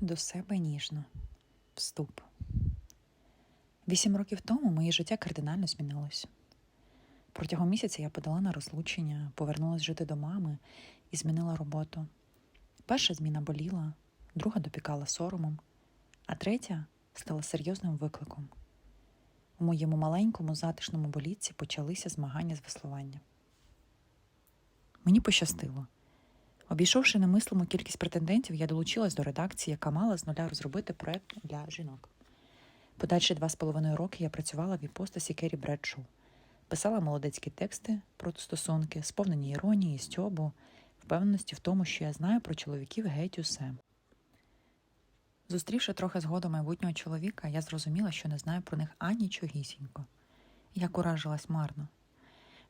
До себе ніжно. Вступ. Вісім років тому моє життя кардинально змінилось. Протягом місяця я подала на розлучення, повернулася жити до мами і змінила роботу. Перша зміна боліла, друга допікала соромом, а третя стала серйозним викликом. У моєму маленькому затишному болітці почалися змагання з веслування. Мені пощастило. Обійшовши немислиму кількість претендентів, я долучилась до редакції, яка мала з нуля розробити проект для жінок. Подальші два з половиною роки я працювала в іпостасі Керрі Бредшоу. Писала молодецькі тексти про стосунки, сповнені іронії, стьобу, впевненості в тому, що я знаю про чоловіків геть усе. Зустрівши трохи згодом майбутнього чоловіка, я зрозуміла, що не знаю про них анічогісінько. Я куражилась марно.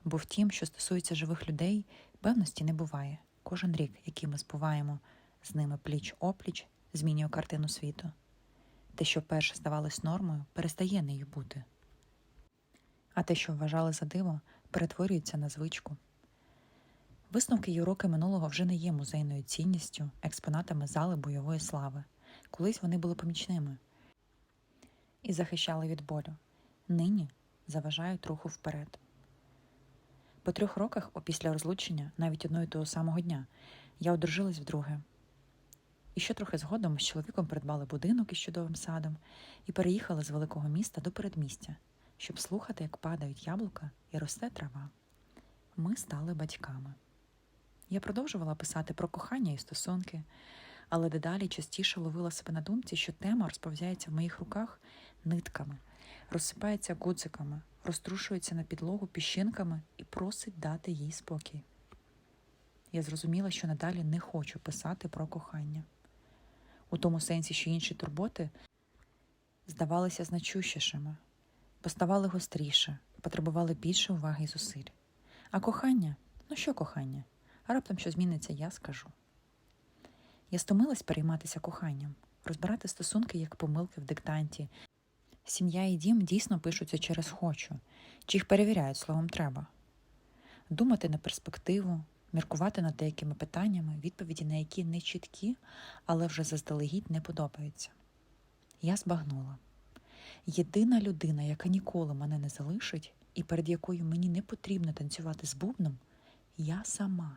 Бо в тім, що стосується живих людей, певності не буває. Кожен рік, який ми збуваємо з ними пліч опліч, змінює картину світу. Те, що перше здавалось нормою, перестає нею бути. А те, що вважали за диво, перетворюється на звичку. Висновки й уроки минулого вже не є музейною цінністю, експонатами зали бойової слави. Колись вони були помічними і захищали від болю. Нині заважають руху вперед. По трьох роках, опісля розлучення, навіть одного й того самого дня, я одружилась вдруге. І ще трохи згодом з чоловіком придбали будинок із чудовим садом і переїхали з великого міста до передмістя, щоб слухати, як падають яблука і росте трава. Ми стали батьками. Я продовжувала писати про кохання і стосунки, але дедалі частіше ловила себе на думці, що тема розповзяється в моїх руках нитками, розсипається гудзиками, розтрушується на підлогу піщинками і просить дати їй спокій. Я зрозуміла, що надалі не хочу писати про кохання. У тому сенсі, що інші турботи здавалися значущішими, поставали гостріше, потребували більше уваги і зусиль. А кохання ну що кохання? А раптом що зміниться, я скажу. Я стомилась перейматися коханням, розбирати стосунки як помилки в диктанті. Сім'я і дім дійсно пишуться через хочу, чи їх перевіряють словом треба. Думати на перспективу, міркувати над деякими питаннями, відповіді на які не чіткі, але вже заздалегідь не подобаються. Я збагнула. Єдина людина, яка ніколи мене не залишить, і перед якою мені не потрібно танцювати з бубном, я сама.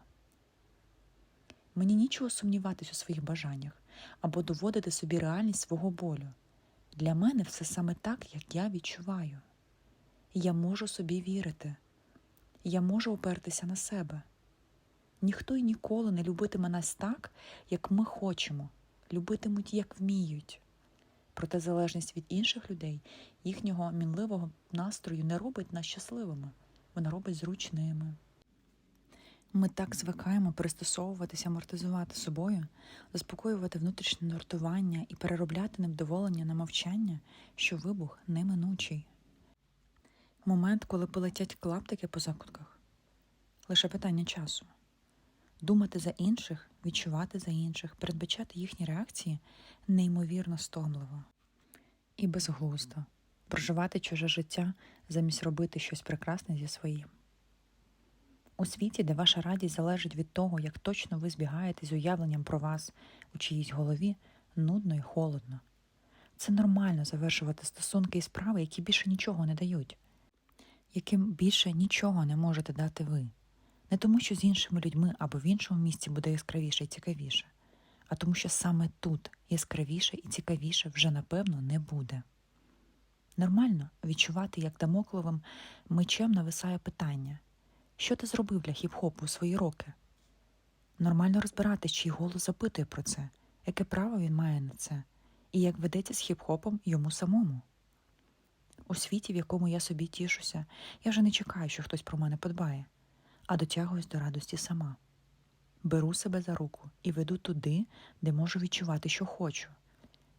Мені нічого сумніватись у своїх бажаннях або доводити собі реальність свого болю. Для мене все саме так, як я відчуваю. Я можу собі вірити, я можу опертися на себе. Ніхто й ніколи не любитиме нас так, як ми хочемо, любитимуть, як вміють. Проте залежність від інших людей, їхнього мінливого настрою не робить нас щасливими, вона робить зручними. Ми так звикаємо пристосовуватися, амортизувати собою, заспокоювати внутрішнє нортування і переробляти невдоволення на мовчання, що вибух неминучий. Момент, коли полетять клаптики по закутках лише питання часу. Думати за інших, відчувати за інших, передбачати їхні реакції неймовірно стомливо і безглуздо проживати чуже життя замість робити щось прекрасне зі своїм. У світі, де ваша радість залежить від того, як точно ви збігаєте з уявленням про вас у чиїсь голові, нудно і холодно. Це нормально завершувати стосунки і справи, які більше нічого не дають, яким більше нічого не можете дати ви. Не тому, що з іншими людьми або в іншому місці буде яскравіше і цікавіше, а тому, що саме тут яскравіше і цікавіше вже напевно не буде. Нормально відчувати, як дамокловим мечем нависає питання. Що ти зробив для хіп-хопу у свої роки? Нормально розбиратись, чий голос запитує про це, яке право він має на це, і як ведеться з хіп-хопом йому самому. У світі, в якому я собі тішуся, я вже не чекаю, що хтось про мене подбає, а дотягуюсь до радості сама. Беру себе за руку і веду туди, де можу відчувати, що хочу.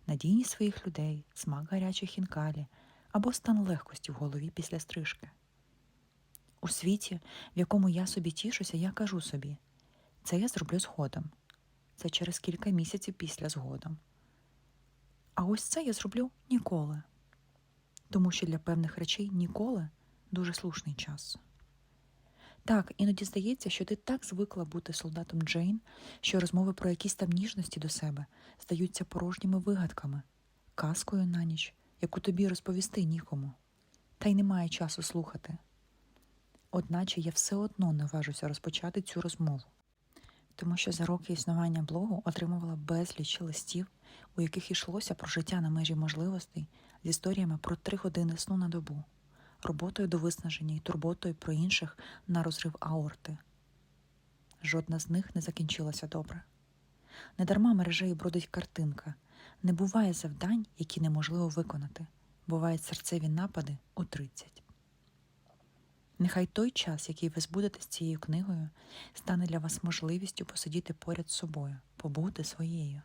Надійність своїх людей, смак гарячих хінкалі або стан легкості в голові після стрижки. У світі, в якому я собі тішуся, я кажу собі, це я зроблю згодом. Це через кілька місяців після згодом. А ось це я зроблю ніколи. Тому що для певних речей ніколи дуже слушний час. Так, іноді здається, що ти так звикла бути солдатом Джейн, що розмови про якісь там ніжності до себе здаються порожніми вигадками, казкою на ніч, яку тобі розповісти нікому, та й немає часу слухати. Одначе я все одно наважуся розпочати цю розмову, тому що за роки існування блогу отримувала безліч листів, у яких йшлося про життя на межі можливостей з історіями про три години сну на добу, роботою до виснаження і турботою про інших на розрив аорти. Жодна з них не закінчилася добре. Недарма мережею бродить картинка. Не буває завдань, які неможливо виконати. Бувають серцеві напади у 30. Нехай той час, який ви збудете з цією книгою, стане для вас можливістю посидіти поряд з собою, побути своєю,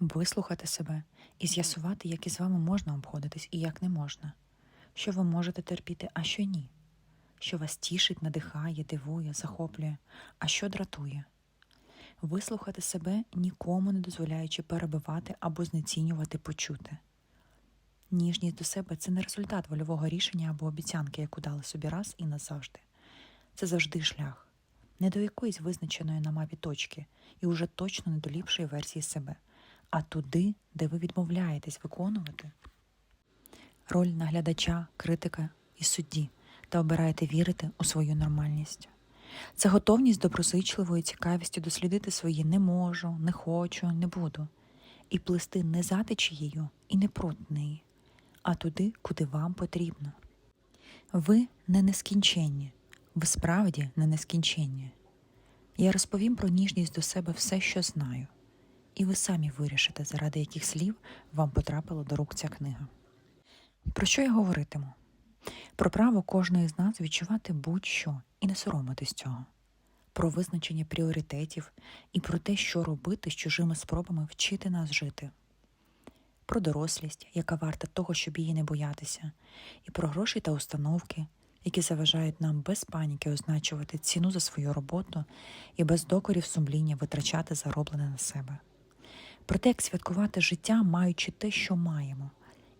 вислухати себе і з'ясувати, як із вами можна обходитись і як не можна, що ви можете терпіти, а що ні, що вас тішить, надихає, дивує, захоплює, а що дратує. Вислухати себе, нікому не дозволяючи перебивати або знецінювати почуте. Ніжність до себе це не результат вольового рішення або обіцянки, яку дали собі раз і назавжди. Це завжди шлях, не до якоїсь визначеної на мапі точки і уже точно не до ліпшої версії себе, а туди, де ви відмовляєтесь виконувати роль наглядача, критика і судді та обираєте вірити у свою нормальність. Це готовність доброзичливою цікавістю дослідити свої не можу, не хочу, не буду, і плисти не за течією і не проти неї, а туди, куди вам потрібно. Ви не нескінченні, ви справді не нескінченні. Я розповім про ніжність до себе все, що знаю, і ви самі вирішите, заради яких слів вам потрапила до рук ця книга. Про що я говоритиму? Про право кожної з нас відчувати будь-що і не соромитись цього, про визначення пріоритетів і про те, що робити з чужими спробами вчити нас жити, про дорослість, яка варта того, щоб її не боятися, і про гроші та установки, які заважають нам без паніки означувати ціну за свою роботу і без докорів сумління витрачати зароблене на себе, про те, як святкувати життя, маючи те, що маємо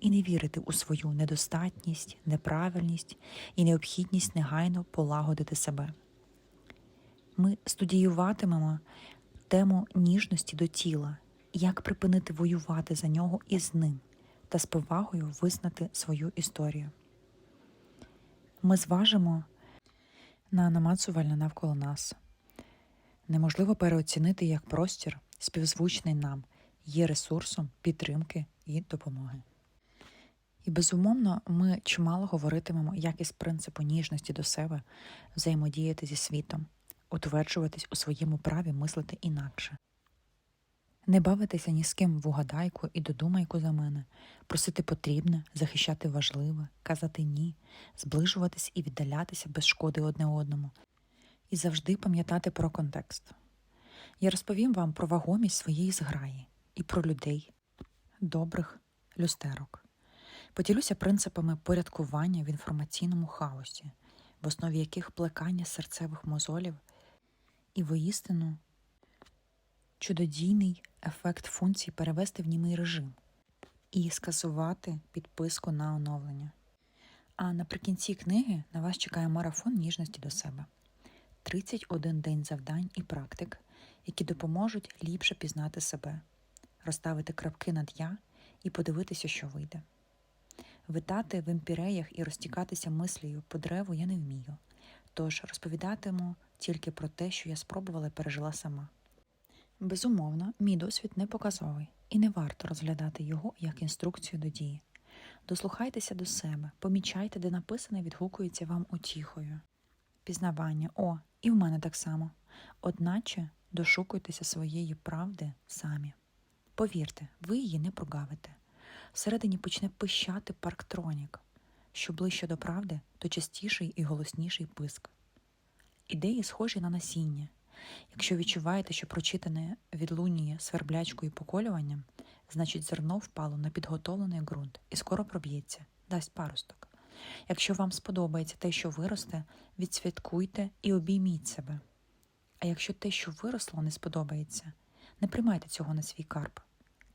і не вірити у свою недостатність, неправильність і необхідність негайно полагодити себе. Ми студіюватимемо тему ніжності до тіла, як припинити воювати за нього і з ним, та з повагою визнати свою історію. Ми зважимо на намацувальне навколо нас. Неможливо переоцінити як простір, співзвучний нам, є ресурсом підтримки і допомоги. І безумовно, ми чимало говоритимемо, як із принципу ніжності до себе взаємодіяти зі світом, утверджуватись у своєму праві мислити інакше, не бавитися ні з ким в угадайку і додумайку за мене, просити потрібне, захищати важливе, казати ні, зближуватись і віддалятися без шкоди одне одному, і завжди пам'ятати про контекст. Я розповім вам про вагомість своєї зграї і про людей, добрих люстерок. Поділюся принципами порядкування в інформаційному хаосі, в основі яких плекання серцевих мозолів і воістину чудодійний ефект функцій перевести в німий режим і скасувати підписку на оновлення. А наприкінці книги на вас чекає марафон ніжності до себе. 31 день завдань і практик, які допоможуть ліпше пізнати себе, розставити крапки над я і подивитися, що вийде. Витати в імпіреях і розтікатися мислею по древу я не вмію, тож розповідатиму тільки про те, що я спробувала і пережила сама. Безумовно, мій досвід не показовий, і не варто розглядати його як інструкцію до дії. Дослухайтеся до себе, помічайте, де написане відгукується вам утіхою. Пізнавання, о, і в мене так само. Одначе дошукуйтеся своєї правди самі. Повірте, ви її не прогавите всередині почне пищати парктронік. Що ближче до правди, то частіший і голосніший писк. Ідеї схожі на насіння. Якщо відчуваєте, що прочитане відлунює сверблячкою і поколюванням, значить зерно впало на підготовлений ґрунт і скоро проб'ється, дасть паросток. Якщо вам сподобається те, що виросте, відсвяткуйте і обійміть себе. А якщо те, що виросло, не сподобається, не приймайте цього на свій карп.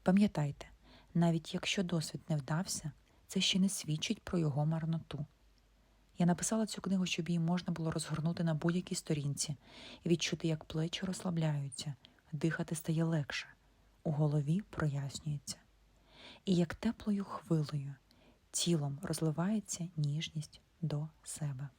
Пам'ятайте, навіть якщо досвід не вдався, це ще не свідчить про його марноту. Я написала цю книгу, щоб її можна було розгорнути на будь-якій сторінці і відчути, як плечі розслабляються, дихати стає легше, у голові прояснюється. І як теплою хвилею тілом розливається ніжність до себе.